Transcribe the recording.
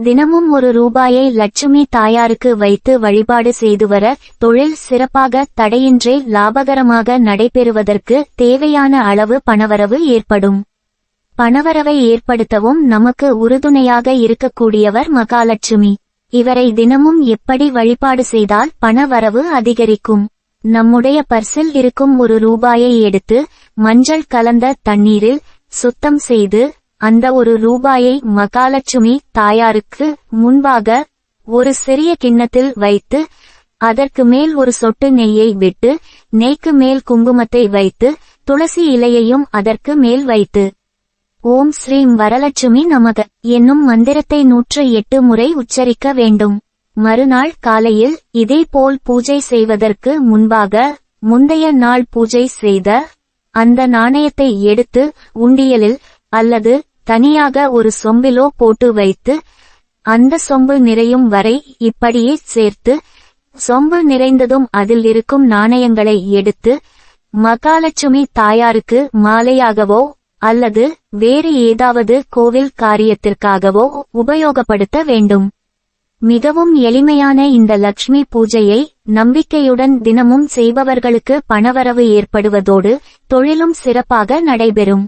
தினமும் ஒரு ரூபாயை லட்சுமி தாயாருக்கு வைத்து வழிபாடு செய்து வர தொழில் சிறப்பாக தடையின்றி லாபகரமாக நடைபெறுவதற்கு தேவையான அளவு பணவரவு ஏற்படும். பணவரவை ஏற்படுத்தவும் நமக்கு உறுதுணையாக இருக்கக்கூடியவர் மகாலட்சுமி. இவரை தினமும் எப்படி வழிபாடு செய்தால் பணவரவு அதிகரிக்கும்? நம்முடைய பர்சில் இருக்கும் ஒரு ரூபாயை எடுத்து மஞ்சள் கலந்த தண்ணீரில் சுத்தம் செய்து அந்த ஒரு ரூபாயை மகாலட்சுமி தாயாருக்கு முன்பாக ஒரு சிறிய கிண்ணத்தில் வைத்து அதற்கு மேல் ஒரு சொட்டு நெய்யை விட்டு நெய்க்கு மேல் குங்குமத்தை வைத்து துளசி இலையையும் அதற்கு மேல் வைத்து. ஓம் ஸ்ரீம் வரலட்சுமி நமக. என்னும் மந்திரத்தை நூற்று எட்டு முறை உச்சரிக்க வேண்டும். மறுநாள் காலையில் இதேபோல் பூஜை செய்வதற்கு முன்பாக முந்தைய நாள் பூஜை செய்த அந்த நாணயத்தை எடுத்து உண்டியலில் அல்லது தனியாக ஒரு சொம்பிலோ போட்டு வைத்து அந்த சொம்பு நிறையும் வரை இப்படியே சேர்த்து சொம்பு நிறைந்ததும் அதில் இருக்கும் நாணயங்களை எடுத்து மகாலட்சுமி தாயாருக்கு மாலையாகவோ அல்லது வேறு ஏதாவது கோவில் காரியத்திற்காகவோ உபயோகப்படுத்த வேண்டும். மிகவும் எளிமையான இந்த லக்ஷ்மி பூஜையை நம்பிக்கையுடன் தினமும் செய்பவர்களுக்கு பணவரவு ஏற்படுவதோடு தொழிலும் சிறப்பாக நடைபெறும்.